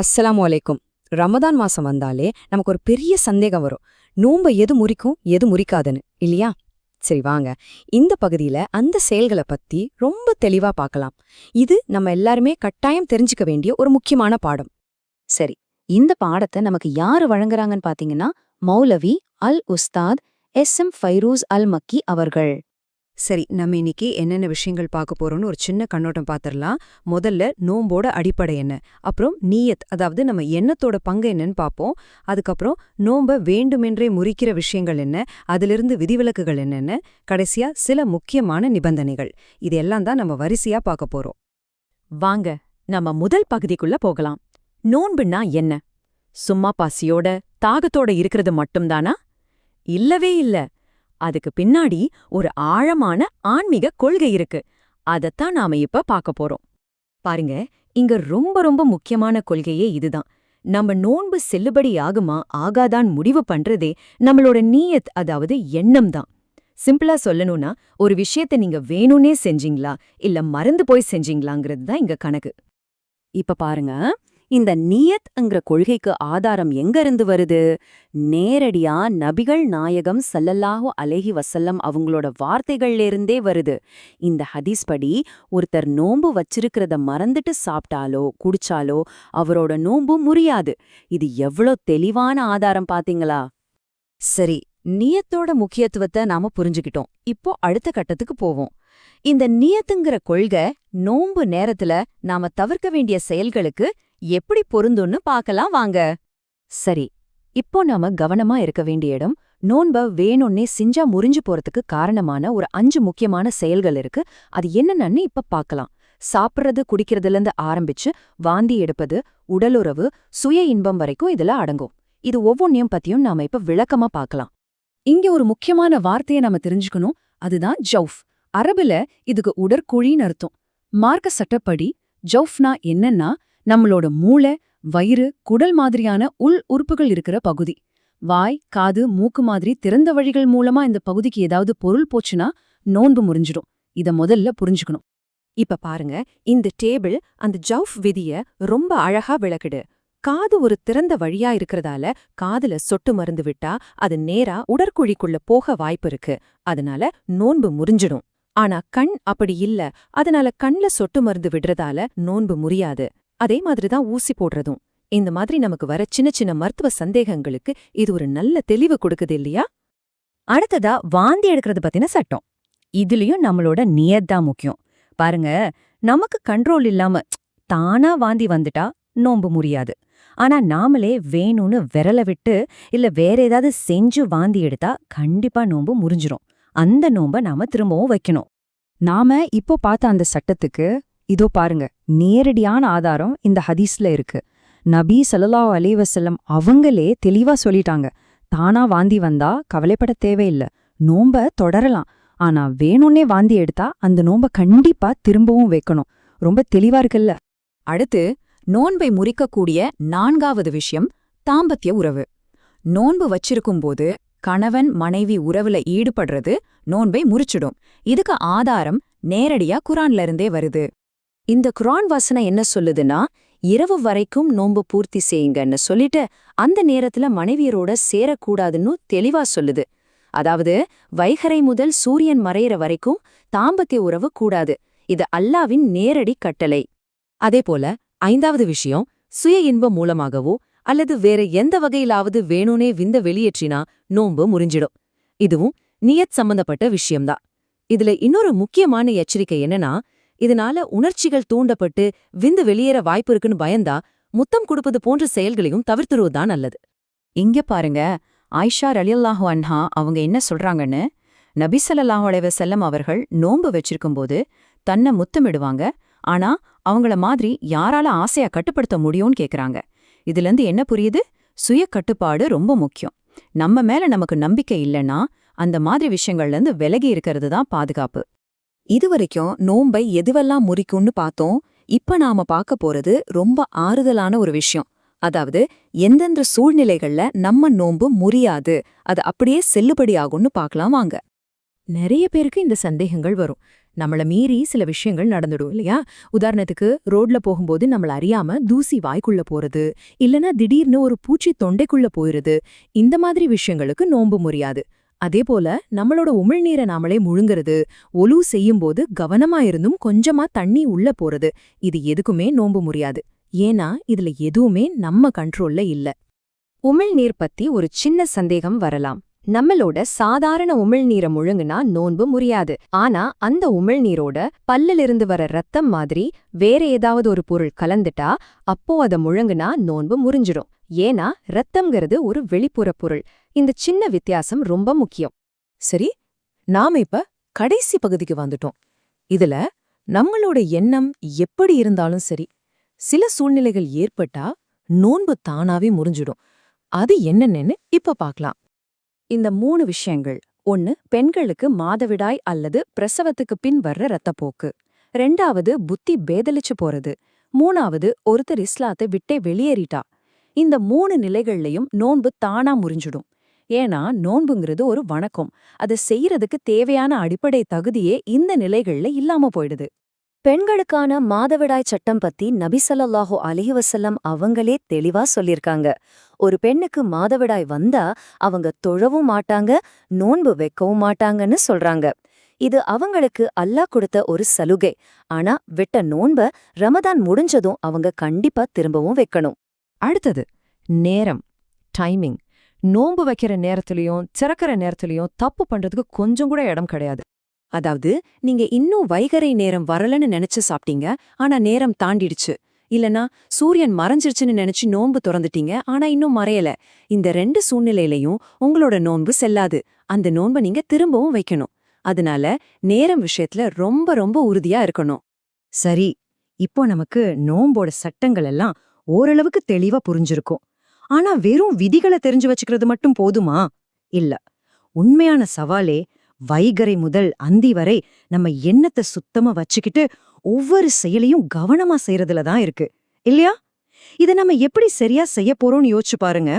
அஸ்ஸலாமு அலைக்கும். ரமதான் மாசம் வந்தாலே நமக்கு ஒரு பெரிய சந்தேகம் வரும். நோம்ப எது முறிக்கும் எது முறிக்காதுன்னு இல்லையா? சரி வாங்க. இந்த பகுதியில அந்த செயல்களை பத்தி ரொம்ப தெளிவா பார்க்கலாம். இது நம்ம எல்லாருமே கட்டாயம் தெரிஞ்சுக்க வேண்டிய ஒரு முக்கியமான பாடம். சரி இந்த பாடத்தை நமக்கு யாரு வழங்குறாங்கன்னு பாத்தீங்கன்னா மௌலவி அல் உஸ்தாத் எஸ் எம் ஃபைரூஸ் அல் மக்கி அவர்கள். சரி நம்ம இன்னைக்கு என்னென்ன விஷயங்கள் பார்க்க போறோம்னு ஒரு சின்ன கண்ணோட்டம் பார்த்துடலாம். முதல்ல நோம்போட அடிப்படை என்ன? அப்புறம் நீயத் அதாவது நம்ம எண்ணத்தோட பங்கு என்னன்னு பார்ப்போம். அதுக்கப்புறம் நோம்ப வேண்டுமென்றே முறிக்கிற விஷயங்கள் என்ன? அதிலிருந்து விதிவிலக்குகள் என்னென்ன? கடைசியா சில முக்கியமான நிபந்தனைகள். இது எல்லாம் தான் நம்ம வரிசையா பார்க்க போறோம். வாங்க நம்ம முதல் பகுதிக்குள்ள போகலாம். நோன்புன்னா என்ன? சும்மா பசியோட தாகத்தோட இருக்கிறது மட்டும்தானா? இல்லவே இல்ல. அதுக்கு பின்னாடி ஒரு ஆழமான ஆன்மீக கொள்கை இருக்கு. அதைத்தான் நாம இப்ப பார்க்க போறோம். பாருங்க இங்க ரொம்ப ரொம்ப முக்கியமான கொள்கையே இதுதான். நம்ம நோன்பு செல்லுபடி ஆகுமா ஆகாதான் முடிவு பண்றதே நம்மளோட நீயத் அதாவது எண்ணம் தான் சிம்பிளா சொல்லணும்னா ஒரு விஷயத்தை நீங்க வேணும்னே செஞ்சீங்களா இல்ல மறந்து போய் செஞ்சீங்களாங்கிறது தான் இங்க கணக்கு. இப்ப பாருங்க இந்த நீயத்ங்கிற கொள்கைக்கு ஆதாரம் எங்க இருந்து வருது? நேரடியா நபிகள் நாயகம் சல்லல்லாஹு அலேஹி வசல்லம் அவங்களோட வார்த்தைகள்ல இருந்தே வருது. இந்த ஹதீஸ் படி ஒருத்தர் நோன்பு வச்சிருக்கிறத மறந்துட்டு சாப்பிட்டாலோ குடிச்சாலோ அவரோட நோன்பு முறியாது. இது எவ்ளோ தெளிவான ஆதாரம் பாத்தீங்களா? சரி நியத்தோட முக்கியத்துவத்தை நாம புரிஞ்சுக்கிட்டோம். இப்போ அடுத்த கட்டத்துக்கு போவோம். இந்த நியத்துங்கிற கொள்கை நோன்பு நேரத்துல நாம தவிர்க்க வேண்டிய செயல்களுக்கு எப்படி பொருந்தும்னு பார்க்கலாம் வாங்க. சரி இப்போ நாம கவனமா இருக்க வேண்டிய இடம் நோன்ப வேணும்னே செஞ்சா முறிஞ்சு போறதுக்கு காரணமான ஒரு அஞ்சு முக்கியமான செயல்கள் இருக்கு. அது என்னென்னு இப்ப பார்க்கலாம். சாப்பிட்றது குடிக்கிறதுல இருந்து ஆரம்பிச்சு வாந்தி எடுப்பது உடலுறவு சுய இன்பம் வரைக்கும் இதுல அடங்கும். இது ஒவ்வொன்றையும் பத்தியும் நாம இப்ப விளக்கமா பார்க்கலாம். இங்க ஒரு முக்கியமான வார்த்தையை நாம தெரிஞ்சுக்கணும். அதுதான் ஜவுஃப் அரபுல இதுக்கு உடற்குழின்னு அர்த்தம். மார்க்க சட்டப்படி ஜவுஃப்னா என்னன்னா நம்மளோட மூளை வயிறு குடல் மாதிரியான உள் உறுப்புகள் இருக்கிற பகுதி. வாய் காது மூக்கு மாதிரி திறந்த வழிகள் மூலமா இந்த பகுதிக்கு ஏதாவது பொருள் போச்சுன்னா நோன்பு முறிஞ்சிடும். இத முதல்ல புரிஞ்சுக்கணும். இப்ப பாருங்க இந்த டேபிள் அந்த ஜவுஃப் விதிய ரொம்ப அழகா விளக்குடு காது ஒரு திறந்த வழியா இருக்கறதால காதுல சொட்டு மருந்து விட்டா அது நேரா உடற்குழிக்குள்ள போக வாய்ப்பு இருக்கு. அதனால நோன்பு முறிஞ்சிடும். ஆனா கண் அப்படி இல்ல. அதனால கண்ல சொட்டு மருந்து விடுறதால நோன்பு முறியாது. அதே மாதிரி தான் ஊசி போடுறதும். இந்த மாதிரி நமக்கு வர சின்ன சின்ன மருத்துவ சந்தேகங்களுக்கு இது ஒரு நல்ல தெளிவு கொடுக்குது இல்லையா? அடுத்ததா வாந்தி எடுக்கிறது பத்தின சட்டம். இதுலயும் நம்மளோட நியத் தான் முக்கியம். பாருங்க நமக்கு கண்ட்ரோல் இல்லாம தானா வாந்தி வந்துட்டா நோம்பு முடியாது. ஆனா நாமளே வேணும்னு விரல விட்டு இல்ல வேற ஏதாவது செஞ்சு வாந்தி எடுத்தா கண்டிப்பா நோம்பு முறிஞ்சிரும். அந்த நோம்ப நாம திரும்பவும் வைக்கணும். நாம இப்போ பார்த்த அந்த சட்டத்துக்கு இதோ பாருங்க நேரடியான ஆதாரம் இந்த ஹதீஸ்ல இருக்கு. நபி சல்லா அலிவசல்லம் அவங்களே தெளிவா சொல்லிட்டாங்க. தானா வாந்தி வந்தா கவலைப்பட தேவையில்ல. நோம்ப தொடரலாம். ஆனா வேணும்னே வாந்தி எடுத்தா அந்த நோம்ப கண்டிப்பா திரும்பவும் வைக்கணும். ரொம்ப தெளிவா இருக்குல்ல? அடுத்து நோன்பை முறிக்கக்கூடிய நான்காவது விஷயம் தாம்பத்திய உறவு. நோன்பு வச்சிருக்கும்போது கணவன் மனைவி உறவுல ஈடுபடுறது நோன்பை முறிச்சிடும். இதுக்கு ஆதாரம் நேரடியா குரான்ல இருந்தே வருது. இந்த குரான் வசனம் என்ன சொல்லுதுன்னா இரவு வரைக்கும் நோன்பு பூர்த்தி செய்யுங்கன்னு சொல்லிட்டு அந்த நேரத்துல மனைவியரோட சேரக்கூடாதுன்னு தெளிவா சொல்லுது. அதாவது வைகரை முதல் சூரியன் மறையிற வரைக்கும் தாம்பத்திய உறவு கூடாது. இது அல்லாவின் நேரடி கட்டளை. அதேபோல ஐந்தாவது விஷயம் சுய இன்பம் மூலமாகவோ அல்லது வேற எந்த வகையிலாவது வேணும்னே விந்த வெளியேற்றினா நோன்பு முறிஞ்சிடும். இதுவும் நியத் சம்பந்தப்பட்ட விஷயம்தான். இதுல இன்னொரு முக்கியமான எச்சரிக்கை என்னன்னா இதனால உணர்ச்சிகள் தூண்டப்பட்டு விந்து வெளியேற வாய்ப்பு இருக்குன்னு பயந்தா முத்தம் கொடுப்பது போன்ற செயல்களையும் தவிர்த்துருவதுதான் நல்லது. இங்க பாருங்க ஆயிஷா ரலியல்லாஹு அன்ஹா அவங்க என்ன சொல்றாங்கன்னு நபி ஸல்லல்லாஹு செல்லம் அவர்கள் நோன்பு வச்சிருக்கும்போது தன்னை முத்தமிடுவாங்க. ஆனா அவங்கள மாதிரி யாரால ஆசையா கட்டுப்படுத்த முடியும்னு கேக்குறாங்க. இதுல இருந்து என்ன புரியுது? சுய கட்டுப்பாடு ரொம்ப முக்கியம். நம்ம மேல நமக்கு நம்பிக்கை இல்லைன்னா அந்த மாதிரி விஷயங்கள்ல இருந்து விலகி இருக்கிறது தான் பாதுகாப்பு. இதுவரைக்கும் நோன்பை எதுவெல்லாம் முறிக்கும்னு பார்த்தோம் இப்ப நாம பார்க்க போறது ரொம்ப ஆறுதலான ஒரு விஷயம். அதாவது எந்தெந்த சூழ்நிலைகள்ல நம்ம நோம்பு முறியாது அது அப்படியே செல்லுபடியாகும்னு பார்க்கலாம் வாங்க. நிறைய பேருக்கு இந்த சந்தேகங்கள் வரும். நம்மள மீறி சில விஷயங்கள் நடந்துடும் இல்லையா? உதாரணத்துக்கு ரோட்ல போகும்போது நம்மள அறியாம தூசி வாய்க்குள்ள போறது இல்லனா திடீர்னு ஒரு பூச்சி தொண்டைக்குள்ள போயிருது. இந்த மாதிரி விஷயங்களுக்கு நோன்பு முறியாது. அதே போல நம்மளோட உமிழ்நீரை நாமளே முழுங்கிறது ஒலு செய்யும்போது கவனமா இருந்தும் கொஞ்சமா தண்ணி உள்ள போறது இது எதுக்குமே நோம்பு முடியாது ஏன்னா இதுல எதுவுமே நம்ம கண்ட்ரோல்ல இல்ல. உமிழ்நீர் பத்தி ஒரு சின்ன சந்தேகம் வரலாம். நம்மளோட சாதாரண உமிழ்நீரை முழுங்குனா நோன்பு முறியாது. ஆனா அந்த உமிழ்நீரோட பல்லிலிருந்து வர ரத்தம் மாதிரி வேற ஏதாவது ஒரு பொருள் கலந்துட்டா அப்போ அத முழுங்குனா நோன்பு முறிஞ்சிடும் ஏன்னா ரத்தம்ங்கிறது ஒரு வெளிப்புற பொருள். இந்த சின்ன வித்தியாசம் ரொம்ப முக்கியம். சரி நாம இப்ப கடைசி பகுதிக்கு வந்துட்டோம். இதுல நம்மளோட எண்ணம் எப்படி இருந்தாலும் சரி சில சூழ்நிலைகள் ஏற்பட்டா நோன்பு தானாவே முறிஞ்சிடும். அது என்னென்னு இப்ப பார்க்கலாம் இந்த மூணு விஷயங்கள். ஒன்னு பெண்களுக்கு மாதவிடாய் அல்லது பிரசவத்துக்கு பின் வர்ற ரத்தப்போக்கு ரெண்டாவது புத்தி பேதலிச்சு போறது. மூணாவது ஒருத்தர் இஸ்லாத்தை விட்டே வெளியேறிட்டா. இந்த மூணு நிலைகள்லயும் நோன்பு தானா முறிஞ்சிடும். ஏன்னா நோன்புங்கிறது ஒரு வணக்கம். அதை செய்யறதுக்கு தேவையான அடிப்படை தகுதியே இந்த நிலைகள்ல இல்லாம போயிடுது. பெண்களுக்கான மாதவிடாய் சட்டம் பத்தி நபிசல்லாஹோ அலிஹிவசல்லம் அவங்களே தெளிவா சொல்லிருக்காங்க ஒரு பெண்ணுக்கு மாதவிடாய் வந்தா அவங்க தொழவும் மாட்டாங்க நோன்பு வைக்கவும் மாட்டாங்கன்னு சொல்றாங்க. இது அவங்களுக்கு அல்லாஹ் கொடுத்த ஒரு சலுகை. ஆனா விட்ட நோன்ப ரமதான் முடிஞ்சதும் அவங்க கண்டிப்பா திரும்பவும் வைக்கணும். அடுத்தது நேரம் டைமிங் நோன்பு வைக்கிற நேரத்திலையும் திறக்கிற நேரத்திலையும் தப்பு பண்றதுக்கு கொஞ்சம் கூட இடம் கிடையாது. அதாவது நீங்க இன்னும் வைகறை நேரம் வரலன்னு நினைச்சு சாப்பிட்டீங்க ஆனா நேரம் தாண்டிடுச்சு. இல்லனா சூரியன் மறைஞ்சிருச்சுன்னு நினைச்சு நோன்பு திறந்துட்டீங்க ஆனா இன்னும் மறையல. இந்த ரெண்டு சூழ்நிலையிலையும் உங்களோட நோன்பு செல்லாது. அந்த நோன்பை நீங்க திரும்பவும் வைக்கணும். அதனால நேரம் விஷயத்துல ரொம்ப ரொம்ப உறுதியா இருக்கணும். சரி இப்போ நமக்கு நோம்போட சட்டங்கள் எல்லாம் ஓரளவுக்கு தெளிவா புரிஞ்சிருக்கும். ஆனா வெறும் விதிகளை தெரிஞ்சு வச்சுக்கிறது மட்டும் போதுமா? இல்ல. உண்மையான சவாலே வைகரை முதல் அந்தி வரை நம்ம எண்ணத்தை சுத்தமா வச்சுக்கிட்டு ஒவ்வொரு செயலையும் கவனமா செய்யறதுல தான் இருக்கு. இல்லையா? இத நம்ம எப்படி சரியா செய்ய போறோம்னு யோசிச்சு பாருங்க.